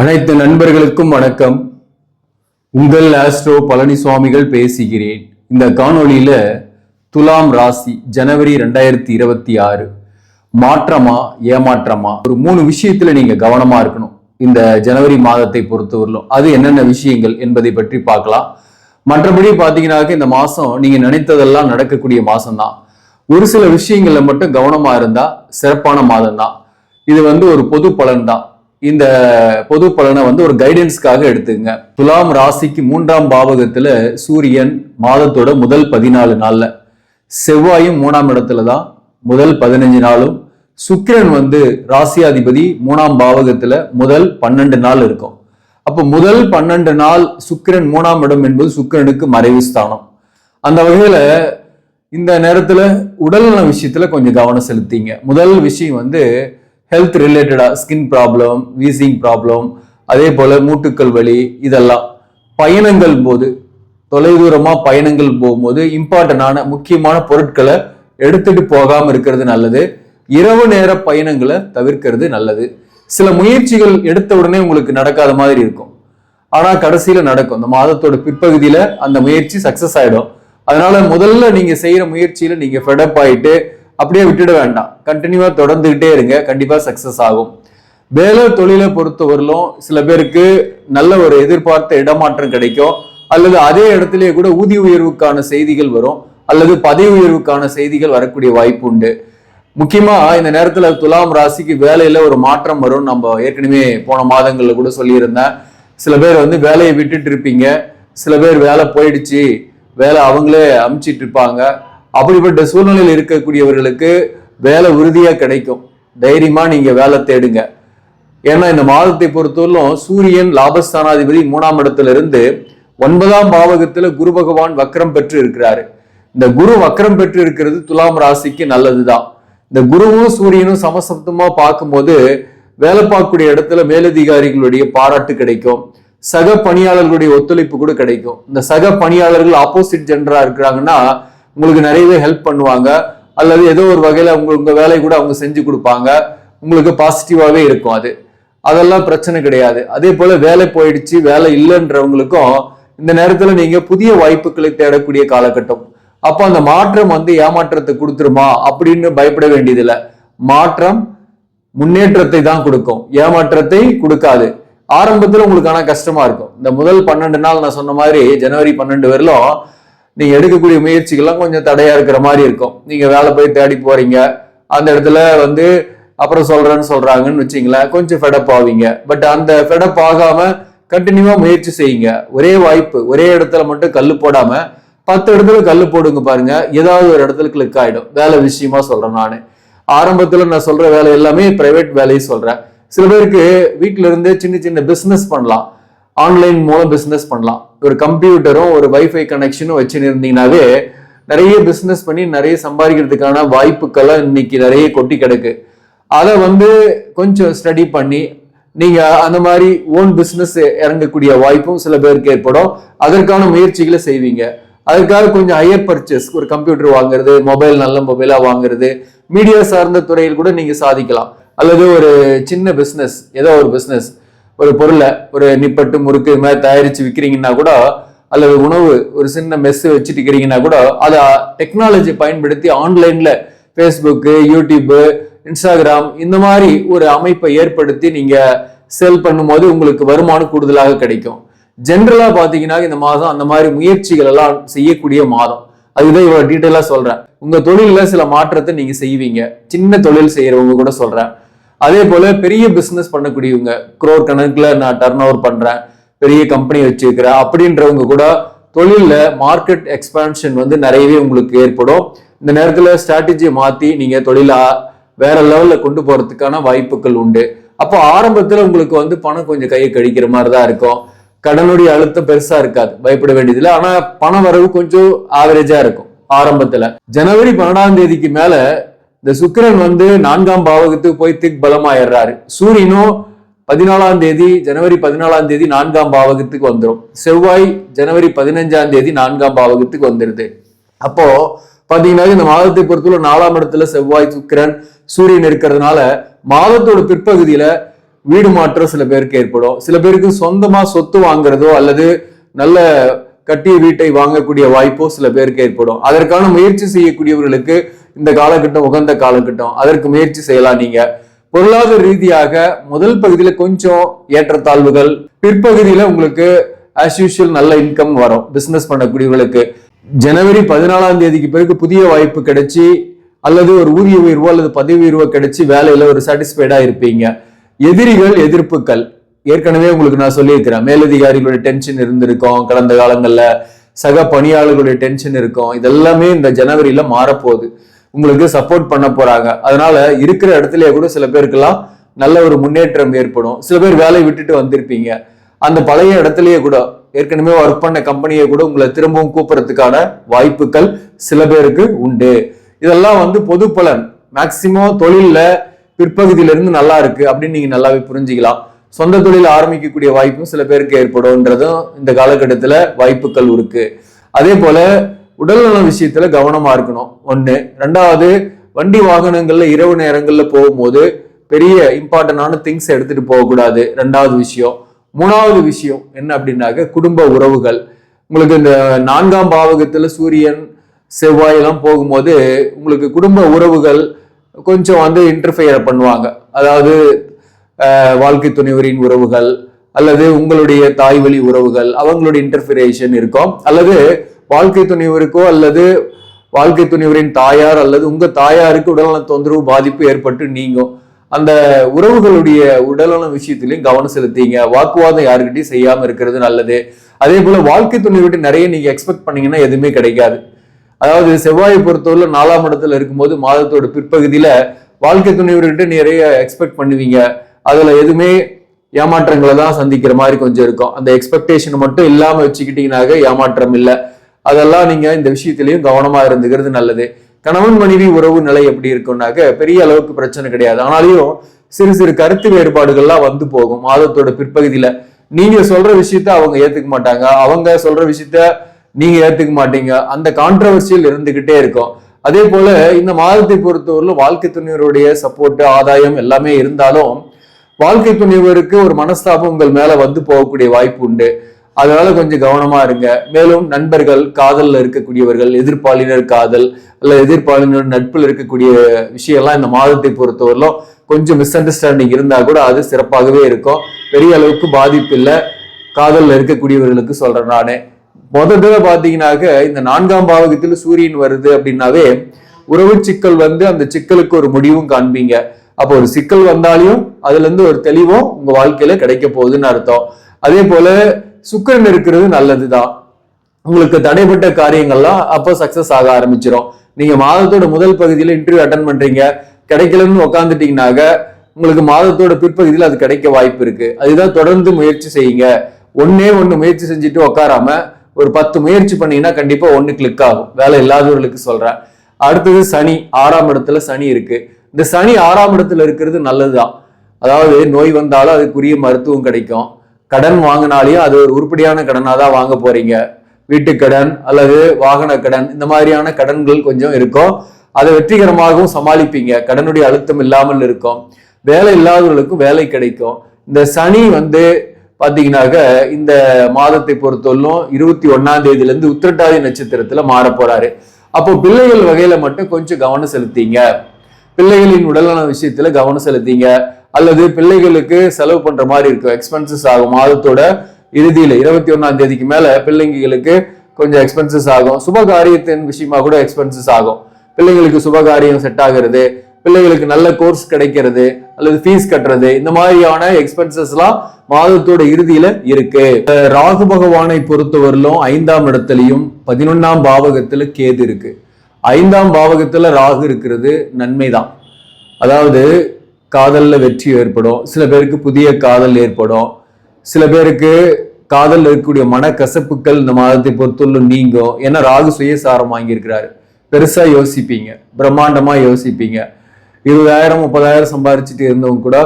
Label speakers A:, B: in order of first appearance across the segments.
A: அனைத்து நண்பர்களுக்கும் வணக்கம். உங்கள் ஆஸ்ட்ரோ பழனிசுவாமிகள் பேசுகிறேன். இந்த காணொளியில துலாம் ராசி ஜனவரி ரெண்டாயிரத்தி இருபத்தி ஆறு. மாற்றமா ஏமாற்றமா? ஒரு மூணு விஷயத்துல நீங்க கவனமா இருக்கணும். இந்த ஜனவரி மாதத்தை பொறுத்தவரையிலும் அது என்னென்ன விஷயங்கள் என்பதை பற்றி பார்க்கலாம். மற்றபடி பாத்தீங்கன்னாக்க இந்த மாசம் நீங்க நினைத்ததெல்லாம் நடக்கக்கூடிய மாசம்தான். ஒரு சில விஷயங்கள்ல மட்டும் கவனமா இருந்தா சிறப்பான மாதம் தான் இது வந்து ஒரு பொது பலன் தான் இந்த பொது பலனை வந்து ஒரு கைடன்ஸ்க்காக எடுத்துங்க துலாம் ராசிக்கு மூன்றாம் பாவகத்துல சூரியன் மாதத்தோட முதல் பதினாலு நாள்ல. செவ்வாயும் மூணாம் இடத்துல தான் முதல் பதினஞ்சு நாளும். சுக்கிரன் வந்து ராசியாதிபதி மூணாம் பாவகத்துல முதல் பன்னெண்டு நாள் இருக்கும். அப்போ முதல் பன்னெண்டு நாள் சுக்கிரன் மூணாம் இடம் என்பது சுக்கிரனுக்கு மறைவு ஸ்தானம். அந்த வகையில இந்த நேரத்துல உடல்நல விஷயத்துல கொஞ்சம் கவனம் செலுத்திங்க. முதல் விஷயம் வந்து ஹெல்த் ரிலேட்டடாக ஸ்கின் ப்ராப்ளம் வீசிங் ப்ராப்ளம் அதே போல் மூட்டுக்கள் வலி இதெல்லாம். பயணங்கள் போது தொலைதூரமாக பயணங்கள் போகும்போது இம்பார்ட்டண்டான முக்கியமான பொருட்களை எடுத்துட்டு போகாமல் இருக்கிறது நல்லது. இரவு நேர பயணங்களை தவிர்க்கிறது நல்லது. சில முயற்சிகள் எடுத்த உடனே உங்களுக்கு நடக்காத மாதிரி இருக்கும். ஆனால் கடைசியில் நடக்கும். இந்த மாதத்தோட பிற்பகுதியில் அந்த முயற்சி சக்ஸஸ் ஆகிடும் அதனால முதல்ல நீங்கள் செய்கிற முயற்சியில் நீங்கள் ஃபெடப் ஆகிட்டு அப்படியே விட்டுட வேண்டாம். கண்டினியூவாக தொடர்ந்துகிட்டே இருங்க. கண்டிப்பாக சக்ஸஸ் ஆகும். வேலை தொழிலை பொறுத்தவரையிலும் சில பேருக்கு நல்ல ஒரு எதிர்பார்த்த இடமாற்றம் கிடைக்கும். அல்லது அதே இடத்துலயே கூட ஊதிய உயர்வுக்கான செய்திகள் வரும். அல்லது பதவி உயர்வுக்கான செய்திகள் வரக்கூடிய வாய்ப்பு உண்டு. முக்கியமா இந்த நேரத்துல துலாம் ராசிக்கு வேலையில ஒரு மாற்றம் வரும் நம்ம ஏற்கனவே போன மாதங்கள்ல கூட சொல்லியிருந்தேன். சில பேர் வந்து வேலையை விட்டுட்டு இருப்பீங்க. சில பேர் வேலை போயிடுச்சு. வேலை அவங்களே அமுச்சிட்டு இருப்பாங்க. அப்படிப்பட்ட சூழ்நிலையில் இருக்கக்கூடியவர்களுக்கு வேலை உறுதியா கிடைக்கும். தைரியமா நீங்க வேலை தேடுங்க. ஏன்னா இந்த மாதத்தை பொறுத்தவரையிலும் சூரியன் லாபஸ்தானாதிபதி மூணாம் இடத்துல இருந்து ஒன்பதாம் பாவகத்துல குரு பகவான் வக்ரம் பெற்று இருக்கிறாரு. இந்த குரு வக்ரம் பெற்று இருக்கிறது துலாம் ராசிக்கு நல்லதுதான். இந்த குருவும் சூரியனும் சமசப்தமா பார்க்கும்போது வேலை பார்க்கக்கூடிய இடத்துல மேலதிகாரிகளுடைய பாராட்டு கிடைக்கும். சக பணியாளர்களுடைய ஒத்துழைப்பு கூட கிடைக்கும். இந்த சக பணியாளர்கள் ஆப்போசிட் ஜெண்டரா இருக்கிறாங்கன்னா உங்களுக்கு நிறையவே ஹெல்ப் பண்ணுவாங்க. அல்லது ஏதோ ஒரு வகையில உங்களுக்கு உங்க வேலை கூட அவங்க செஞ்சு கொடுப்பாங்க. உங்களுக்கு பாசிட்டிவாகவே இருக்கும் அது. அதெல்லாம் பிரச்சனை கிடையாது. அதே போல வேலை போயிடுச்சு வேலை இல்லைன்றவங்களுக்கும் இந்த நேரத்துல நீங்க புதிய வாய்ப்புகளை தேடக்கூடிய காலகட்டம். அப்போ அந்த மாற்றம் வந்து ஏமாற்றத்தை கொடுத்துருமா அப்படின்னு பயப்பட வேண்டியதில்லை. மாற்றம் முன்னேற்றத்தை தான் கொடுக்கும். ஏமாற்றத்தை கொடுக்காது. ஆரம்பத்துல உங்களுக்கு ஆனால் கஷ்டமா இருக்கும். இந்த முதல் பன்னெண்டு நாள் நான் சொன்ன மாதிரி ஜனவரி பன்னெண்டு வரலும் நீங்க எடுக்கக்கூடிய முயற்சிகள்லாம் கொஞ்சம் தடையா இருக்கிற மாதிரி இருக்கும். நீங்க வேலை போய் தேடி போறீங்க. அந்த இடத்துல வந்து அப்புறம் சொல்றேன்னு சொல்றாங்கன்னு வச்சுங்களேன் கொஞ்சம் ஃபெடப் ஆவீங்க. பட் அந்த ஃபெடப் ஆகாம கண்டினியூவா முயற்சி செய்யுங்க. ஒரே வாய்ப்பு ஒரே இடத்துல மட்டும் கல் போடாம பத்து இடத்துல கல் போடுங்க பாருங்க. ஏதாவது ஒரு இடத்துல கிளிக் ஆயிடும். வேலை விஷயமா சொல்றேன் நான். ஆரம்பத்துல நான் சொல்ற வேலை எல்லாமே பிரைவேட் வேலையை சொல்றேன். சில பேருக்கு வீட்ல இருந்தே சின்ன சின்ன பிசினஸ் பண்ணலாம். ஆன்லைன் மூலம் பிஸ்னஸ் பண்ணலாம். ஒரு கம்ப்யூட்டரும் ஒரு வைஃபை கனெக்ஷனும் வச்சுன்னு நிறைய பிஸ்னஸ் பண்ணி நிறைய சம்பாதிக்கிறதுக்கான வாய்ப்புக்கெல்லாம் இன்னைக்கு நிறைய கொட்டி கிடக்கு. அதை வந்து கொஞ்சம் ஸ்டடி பண்ணி நீங்க அந்த மாதிரி ஓன் பிஸ்னஸ் இறங்கக்கூடிய வாய்ப்பும் சில பேருக்கு ஏற்படும். அதற்கான முயற்சிகளை செய்வீங்க. அதுக்காக கொஞ்சம் ஹையர் பர்ச்சேஸ் ஒரு கம்ப்யூட்டர் வாங்குறது மொபைல் நல்ல மொபைலா வாங்குறது மீடியா சார்ந்த துறையில் கூட நீங்க சாதிக்கலாம். அல்லது ஒரு சின்ன பிஸ்னஸ் ஏதோ ஒரு பிஸ்னஸ் ஒரு பொருளை ஒரு நிப்பட்டு முறுக்கு இது மாதிரி தயாரிச்சு விற்கிறீங்கன்னா கூட அல்லது உணவு ஒரு சின்ன மெஸ் வச்சுட்டு இருக்கிறீங்கன்னா கூட அதை டெக்னாலஜி பயன்படுத்தி ஆன்லைன்ல ஃபேஸ்புக்கு யூடியூப்பு இன்ஸ்டாகிராம் இந்த மாதிரி ஒரு அமைப்பை ஏற்படுத்தி நீங்க செல் பண்ணும்போது உங்களுக்கு வருமானம் கூடுதலாக கிடைக்கும். ஜென்ரலா பாத்தீங்கன்னா இந்த மாதம் அந்த மாதிரி முயற்சிகள் எல்லாம் செய்யக்கூடிய மாதம். அதுதான் இவ்வளவு டீட்டெயிலா சொல்றேன். உங்க தொழில சில மாற்றத்தை நீங்க செய்வீங்க. சின்ன தொழில் செய்யறவங்க கூட சொல்றேன். அதே போல பெரிய பிசினஸ் பண்ணக்கூடியவங்க குரோர் கணக்குல நான் டர்ன் ஓவர் பண்றேன் பெரிய கம்பெனி வச்சிருக்கிறேன் அப்படின்றவங்க கூட தொழிலில் மார்க்கெட் எக்ஸ்பான்ஷன் வந்து நிறையவே உங்களுக்கு ஏற்படும். இந்த நேரத்தில் ஸ்ட்ராட்டஜியை மாற்றி நீங்கள் தொழிலா வேற லெவலில் கொண்டு போறதுக்கான வாய்ப்புகள் உண்டு. அப்போ ஆரம்பத்தில் உங்களுக்கு வந்து பணம் கொஞ்சம் கையை கழிக்கிற மாதிரி தான் இருக்கும். கடனுடைய அழுத்தம் பெருசா இருக்காது பயப்பட வேண்டியதில்லை. ஆனால் பண வரவு கொஞ்சம் ஆவரேஜா இருக்கும் ஆரம்பத்தில். ஜனவரி பன்னெண்டாம் தேதிக்கு மேலே இந்த சுக்கிரன் வந்து நான்காம் பாவகத்துக்கு போய் திக் பலமாயிடுறாரு சூரியனும் பதினாலாம் தேதி ஜனவரி பதினாலாம் தேதி நான்காம் பாவகத்துக்கு வந்துடும் செவ்வாய் ஜனவரி பதினஞ்சாம் தேதி நான்காம் பாவகத்துக்கு வந்துடுது அப்போ பாத்தீங்கன்னா இந்த மாதத்தை பொறுத்தவரை நாலாம் இடத்துல செவ்வாய் சுக்கிரன் சூரியன் இருக்கிறதுனால மாதத்தோட பிற்பகுதியில வீடு மாற்றம் சில பேருக்கு ஏற்படும். சில பேருக்கு சொந்தமா சொத்து வாங்குறதோ அல்லது நல்ல கட்டிய வீட்டை வாங்கக்கூடிய வாய்ப்போ சில பேருக்கு ஏற்படும். அதற்கான முயற்சி செய்யக்கூடியவர்களுக்கு இந்த காலகட்டம் உகந்த காலகட்டம் அதற்கு முயற்சி செய்யலாம் நீங்க. பொருளாதார ரீதியாக முதல் பகுதியில கொஞ்சம் ஏற்றத்தாழ்வுகள் பிற்பகுதியில உங்களுக்கு ஆஸ் யூஷுவல் நல்ல இன்கம் வரும் பிசினஸ் பண்ணக்கூடியவர்களுக்கு. ஜனவரி பதினாலாம் தேதிக்கு பிறகு புதிய வாய்ப்பு கிடைச்சி அல்லது ஒரு ஊதிய உயர்வோ அல்லது பதவி உயர்வோ கிடைச்சி வேலையில ஒரு சாட்டிஸ்ஃபைடா இருப்பீங்க. எதிரிகள் எதிர்ப்புகள். ஏற்கனவே உங்களுக்கு நான் சொல்லியிருக்கிறேன் மேலதிகாரிகளுடைய டென்ஷன் இருந்திருக்கும் கடந்த காலங்களில் சக பணியாளர்களுடைய டென்ஷன் இருக்கும் இதெல்லாமே இந்த ஜனவரியில மாறப்போகுது. உங்களுக்கு சப்போர்ட் பண்ண போறாங்க. அதனால இருக்கிற இடத்துலயே கூட சில பேருக்கெல்லாம் நல்ல ஒரு முன்னேற்றம் ஏற்படும். சில பேர் வேலையை விட்டுட்டு வந்திருப்பீங்க. அந்த பழைய இடத்துலயே கூட ஏற்கனவே ஒர்க் பண்ண கம்பெனியை கூட உங்களை திரும்பவும் கூப்பிடறதுக்கான வாய்ப்புகள் சில பேருக்கு உண்டு. இதெல்லாம் வந்து பொது பலன். மேக்சிமம் தொழிலில் பிற்பகுதியில இருந்து நல்லா இருக்கு அப்படின்னு நீங்க நல்லாவே புரிஞ்சுக்கலாம். சொந்த தொழில் ஆரம்பிக்கக்கூடிய வாய்ப்பும் சில பேருக்கு ஏற்படும்ன்றதும் இந்த காலகட்டத்தில் வாய்ப்புகள் இருக்கு. அதே போல உடல்நல விஷயத்துல கவனமா இருக்கணும். ஒண்ணு. ரெண்டாவது வண்டி வாகனங்கள்ல இரவு நேரங்கள்ல போகும்போது பெரிய இம்பார்ட்டன்டான திங்ஸ் எடுத்துட்டு போகக்கூடாது. ரெண்டாவது விஷயம். மூணாவது விஷயம் என்ன அப்படின்னாக்க குடும்ப உறவுகள். உங்களுக்கு இந்த நான்காம் பாவகத்துல சூரியன் செவ்வாய் எல்லாம் போகும்போது உங்களுக்கு குடும்ப உறவுகள் கொஞ்சம் வந்து இன்டர்ஃபியர் பண்ணுவாங்க. அதாவது வாழ்க்கை துணைவரின் உறவுகள் அல்லது உங்களுடைய தாய் வழி உறவுகள் அவங்களுடைய இன்டர்ஃபிரேஷன் இருக்கும். அல்லது வாழ்க்கை துணைவருக்கோ அல்லது வாழ்க்கை துணைவரின் தாயார் அல்லது உங்க தாயாருக்கு உடல்நல தொந்தரவு பாதிப்பு ஏற்பட்டு நீங்கும் அந்த உறவுகளுடைய உடல்நல விஷயத்திலையும் கவனம் செலுத்திங்க. வாக்குவாதம் யாருக்கிட்டையும் செய்யாம இருக்கிறது நல்லது. அதே போல வாழ்க்கை துணைவிட்டு நிறைய நீங்க எக்ஸ்பெக்ட் பண்ணீங்கன்னா எதுவுமே கிடைக்காது. அதாவது செவ்வாயை பொறுத்தவரை நாலாம் இடத்துல இருக்கும்போது மாதத்தோட பிற்பகுதியில வாழ்க்கை துணைவர்கிட்ட நிறைய எக்ஸ்பெக்ட் பண்ணுவீங்க. அதுல எதுவுமே ஏமாற்றங்களை தான் சந்திக்கிற மாதிரி கொஞ்சம் இருக்கும். அந்த எக்ஸ்பெக்டேஷன் மட்டும் இல்லாம வச்சுக்கிட்டீங்கன்னாக்க ஏமாற்றம் இல்லை. அதெல்லாம் நீங்க இந்த விஷயத்திலையும் கவனமா இருந்துக்கிறது நல்லது. கணவன் மனைவி உறவு நிலை எப்படி இருக்கும்னாக்க பெரிய அளவுக்கு பிரச்சனை கிடையாது. ஆனாலையும் சிறு சிறு கருத்து வேறுபாடுகள்லாம் வந்து போகும். மாதத்தோட பிற்பகுதியில நீங்க சொல்ற விஷயத்த அவங்க ஏத்துக்க மாட்டாங்க. அவங்க சொல்ற விஷயத்த நீங்க ஏத்துக்க மாட்டீங்க. அந்த கான்ட்ரவர்சியல் இருந்துகிட்டே இருக்கும். அதே போல இந்த மாதத்தை பொறுத்தவரையில் வாழ்க்கை துணைவருடைய சப்போர்ட் ஆதாயம் எல்லாமே இருந்தாலும் வாழ்க்கை துணைவருக்கு ஒரு மனஸ்தாபம் உங்கள் மேல வந்து போகக்கூடிய வாய்ப்பு உண்டு. அதனால கொஞ்சம் கவனமா இருங்க. மேலும் நண்பர்கள் காதல்ல இருக்கக்கூடியவர்கள் எதிர்ப்பாளினர் காதல் அல்ல எதிர்ப்பாளினர் நட்பில் இருக்கக்கூடிய விஷயம்லாம் இந்த மாதத்தை பொறுத்தவரையிலும் கொஞ்சம் மிஸ் அண்டர்ஸ்டாண்டிங் இருந்தா கூட அது சிறப்பாகவே இருக்கும். பெரிய அளவுக்கு பாதிப்பு இல்லை. காதல்ல இருக்கக்கூடியவர்களுக்கு சொல்றேன் நானே. முதல்ல பாத்தீங்கன்னாக்க இந்த நான்காம் பாவகத்தில் சூரியன் வருது அப்படின்னாவே உறவு சிக்கல் வந்து அந்த சிக்கலுக்கு ஒரு முடிவும் காண்பீங்க. அப்போ ஒரு சிக்கல் வந்தாலையும் அதுல இருந்து ஒரு தெளிவும் உங்க வாழ்க்கையில கிடைக்க போகுதுன்னு அர்த்தம். அதே போல சுக்கரன் இருக்கிறது நல்லதுதான். உங்களுக்கு தடைப்பட்ட காரியங்கள்லாம் அப்போ சக்சஸ் ஆக ஆரம்பிச்சிடும் நீங்க மாதத்தோட முதல் பகுதியில் இன்டர்வியூ அட்டன் பண்றீங்க. கிடைக்கலன்னு உக்காந்துட்டீங்கன்னாக்க உங்களுக்கு மாதத்தோட பிற்பகுதியில் அது கிடைக்க வாய்ப்பு இருக்கு. அதுதான் தொடர்ந்து முயற்சி செய்யுங்க. ஒன்னே ஒன்று முயற்சி செஞ்சுட்டு உட்காராம ஒரு பத்து முயற்சி பண்ணீங்கன்னா கண்டிப்பா ஒன்று கிளிக் ஆகும். வேலை இல்லாதவர்களுக்கு சொல்றேன். அடுத்தது சனி ஆறாம் இடத்துல சனி இருக்கு. இந்த சனி ஆறாம் இடத்துல இருக்கிறது நல்லதுதான். அதாவது நோய் வந்தாலும் அதுக்குரிய மருத்துவம் கிடைக்கும். கடன் வாங்கினாலையும் அது ஒரு உருப்படியான கடனாக தான் வாங்க போறீங்க. வீட்டு கடன் அல்லது வாகன கடன் இந்த மாதிரியான கடன்கள் கொஞ்சம் இருக்கும். அதை வெற்றிகரமாகவும் சமாளிப்பீங்க. கடனுடைய அழுத்தம் இல்லாமல் இருக்கும். வேலை இல்லாதவர்களுக்கும் வேலை கிடைக்கும். இந்த சனி வந்து பார்த்தீங்கன்னாக்க இந்த மாதத்தை பொறுத்தவரையிலும் இருபத்தி ஒன்னாம் தேதியிலேருந்து உத்திரட்டாதி நட்சத்திரத்தில் மாற போறாரு. அப்போ பிள்ளைகள் வகையில மட்டும் கொஞ்சம் கவனம் செலுத்திங்க. பிள்ளைகளின் உடல்நல விஷயத்துல கவனம் செலுத்திங்க. அல்லது பிள்ளைகளுக்கு செலவு பண்ற மாதிரி இருக்கும். எக்ஸ்பென்சஸ் ஆகும். மாதத்தோட இறுதியில இருபத்தி ஒன்னாம் தேதிக்கு மேல பிள்ளைங்களுக்கு கொஞ்சம் எக்ஸ்பென்சஸ் ஆகும். சுப காரியத்தின் விஷயமா கூட எக்ஸ்பென்சஸ் ஆகும். பிள்ளைங்களுக்கு சுப காரியம் செட் ஆகிறது. பிள்ளைகளுக்கு நல்ல கோர்ஸ் கிடைக்கிறது. அல்லது ஃபீஸ் கட்டுறது. இந்த மாதிரியான எக்ஸ்பென்சஸ் எல்லாம் மாதத்தோட இறுதியில இருக்கு. ராகு பகவானை பொறுத்தவரையிலும் ஐந்தாம் இடத்துலயும் பதினொன்னாம் பாவகத்துல கேது இருக்கு. ஐந்தாம் பாவகத்தில் ராகு இருக்கிறது நன்மைதான். அதாவது காதலில் வெற்றி ஏற்படும். சில பேருக்கு புதிய காதல் ஏற்படும். சில பேருக்கு காதல் இருக்கக்கூடிய மனக்கசப்புகள் இந்த மாதத்தை பொறுத்துள்ள நீங்கும். ஏன்னா ராகு சுயசாரம் வாங்கியிருக்கிறாரு. பெருசாக யோசிப்பீங்க. பிரம்மாண்டமாக யோசிப்பீங்க. இருபதாயிரம் முப்பதாயிரம் சம்பாரிச்சுட்டு இருந்தவங்க கூட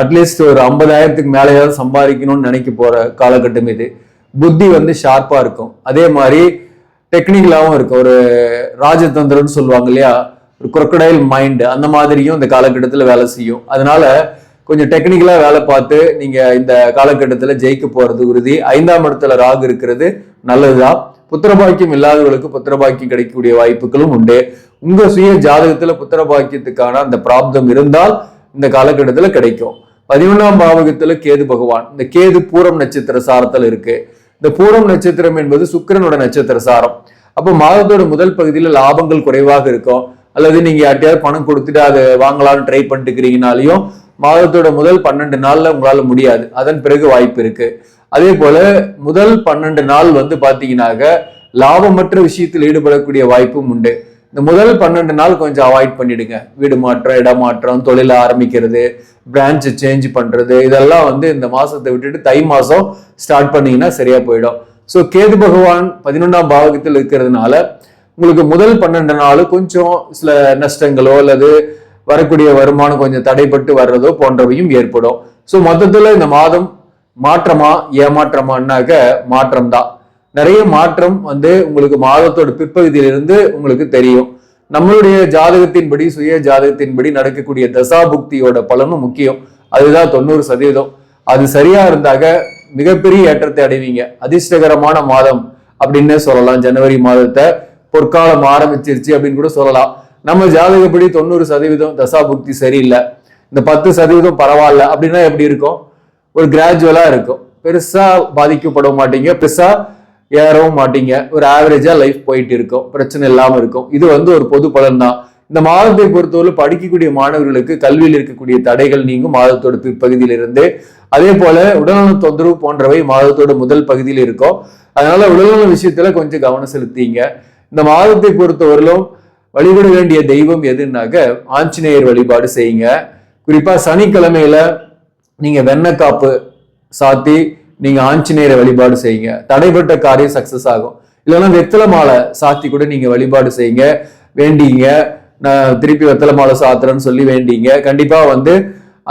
A: அட்லீஸ்ட் ஒரு ஐம்பதாயிரத்துக்கு மேலேயாவது சம்பாதிக்கணும்னு நினைக்க போகிற காலகட்டம் இது. புத்தி வந்து ஷார்ப்பாக இருக்கும். அதே மாதிரி டெக்னிக்கலாகவும் இருக்கு. ஒரு ராஜதந்திரம்னு சொல்லுவாங்க இல்லையா? ஒரு குரக்கடைல் மைண்டு அந்த மாதிரியும் இந்த காலகட்டத்தில் வேலை செய்யும். அதனால கொஞ்சம் டெக்னிக்கலாக வேலை பார்த்து நீங்கள் இந்த காலகட்டத்தில் ஜெயிக்க போகிறது உறுதி. ஐந்தாம் இடத்துல ராகு இருக்கிறது நல்லதுதான். புத்திரபாக்கியம் இல்லாதவர்களுக்கு புத்திரபாக்கியம் கிடைக்கக்கூடிய வாய்ப்புகளும் உண்டு. உங்கள் சுய ஜாதகத்தில் புத்திரபாக்கியத்துக்கான அந்த பிராப்தம் இருந்தால் இந்த காலகட்டத்தில் கிடைக்கும். பதினொன்றாம் பாவகத்தில் கேது பகவான். இந்த கேது பூரம் நட்சத்திர சாரத்தில் இருக்குது இந்த பூரம் நட்சத்திரம் என்பது சுக்கிரனோட நட்சத்திர சாரம். அப்போ மாதத்தோட முதல் பகுதியில் லாபங்கள் குறைவாக இருக்கும். அல்லது நீங்க யார்ட்டையாவது பணம் கொடுத்துட்டு அதை வாங்கலாம்னு ட்ரை பண்ணிட்டு இருக்கிறீங்கனாலையும் மாதத்தோட முதல் பன்னெண்டு நாள்ல உங்களால முடியாது. அதன் பிறகு வாய்ப்பு இருக்கு. அதே போல முதல் பன்னெண்டு நாள் வந்து பாத்தீங்கன்னாக்க லாபமற்ற விஷயத்தில் ஈடுபடக்கூடிய வாய்ப்பும் உண்டு. இந்த முதல் பன்னெண்டு நாள் கொஞ்சம் அவாய்ட் பண்ணிடுங்க. வீடு மாற்றம் இடமாற்றம் தொழில ஆரம்பிக்கிறது பிரான்ச் சேஞ்ச் பண்றது இதெல்லாம் வந்து இந்த மாசத்தை விட்டுட்டு தை மாசம் ஸ்டார்ட் பண்ணீங்கன்னா சரியா போயிடும். ஸோ கேது பகவான் பதினொன்றாம் பாகத்தில் இருக்கிறதுனால உங்களுக்கு முதல் பன்னெண்டு நாள் கொஞ்சம் சில நஷ்டங்களோ அல்லது வரக்கூடிய வருமானம் கொஞ்சம் தடைப்பட்டு வர்றதோ போன்றவையும் ஏற்படும். ஸோ மொத்தத்தில் இந்த மாதம் மாற்றமா ஏமாற்றமானாக்க மாற்றம் தான் நிறைய மாற்றம் வந்து உங்களுக்கு மாதத்தோட பிற்பகுதியிலிருந்து உங்களுக்கு தெரியும். நம்மளுடைய ஜாதகத்தின்படி சுய ஜாதகத்தின்படி நடக்கக்கூடிய தசா புக்தியோட பலனும் முக்கியம். அதுதான் தொண்ணூறு சதவீதம். அது சரியா இருந்தாக மிகப்பெரிய ஏற்றத்தை அடைவீங்க. அதிர்ஷ்டகரமான மாதம் அப்படின்னு சொல்லலாம். ஜனவரி மாதத்தை பொற்காலம் ஆரம்பிச்சிருச்சு அப்படின்னு கூட சொல்லலாம். நம்ம ஜாதகப்படி தொண்ணூறு சதவீதம் தசா புக்தி சரியில்லை. இந்த பத்து சதவீதம் பரவாயில்ல அப்படின்னா எப்படி இருக்கும்? ஒரு கிராஜுவலா இருக்கும். பெருசா பாதிக்கப்பட மாட்டீங்க. பெருசா ஏறவும் மாட்டீங்க. ஒரு ஆவரேஜா லைஃப் போயிட்டு இருக்கும். பிரச்சனை இல்லாம இருக்கும். இது வந்து ஒரு பொது பலன் தான் இந்த மாதத்தை பொறுத்தவரை படிக்கக்கூடிய மாணவர்களுக்கு கல்வியில் இருக்கக்கூடிய தடைகள் நீங்கும் மாதத்தோட பிற்பகுதியில் இருந்து அதே போல உடல்நல தொந்தரவு போன்றவை மாதத்தோட முதல் பகுதியில் இருக்கும். அதனால உடல்நல விஷயத்துல கொஞ்சம் கவனம் செலுத்திங்க. இந்த மாதத்தை பொறுத்தவரையிலும் வழிபட வேண்டிய தெய்வம் எதுனாக்க ஆஞ்சநேயர் வழிபாடு செய்யுங்க. குறிப்பா சனிக்கிழமையில நீங்க வெண்ணக்காப்பு சாத்தி நீங்க ஆஞ்சநேயரை வழிபாடு செய்யுங்க. தடைப்பட்ட காரியம் சக்சஸ் ஆகும். இல்லைன்னா வெத்தலை மாலை சாத்தி கூட நீங்க வழிபாடு செய்யுங்க. வேண்டிங்க. நான் திருப்பி வெத்தலை மாலை சாத்துறேன்னு சொல்லி வேண்டிங்க. கண்டிப்பா வந்து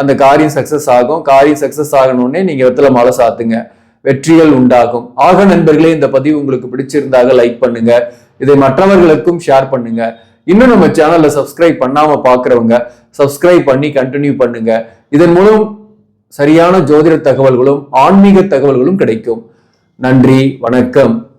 A: அந்த காரியம் சக்சஸ் ஆகும். காரியம் சக்சஸ் ஆகணும்னே நீங்க வெத்தலை மாலை சாத்துங்க. வெற்றிகள் உண்டாகும். ஆக நண்பர்களே இந்த பதிவு உங்களுக்கு பிடிச்சிருந்தாக லைக் பண்ணுங்க. இதை மற்றவர்களுக்கும் ஷேர் பண்ணுங்க. இன்னும் நம்ம சேனல்ல சப்ஸ்கிரைப் பண்ணாம பாக்குறவங்க சப்ஸ்கிரைப் பண்ணி கண்டினியூ பண்ணுங்க. இதன் மூலம் சரியான ஜோதிட தகவல்களும் ஆன்மீக தகவல்களும் கிடைக்கும். நன்றி வணக்கம்.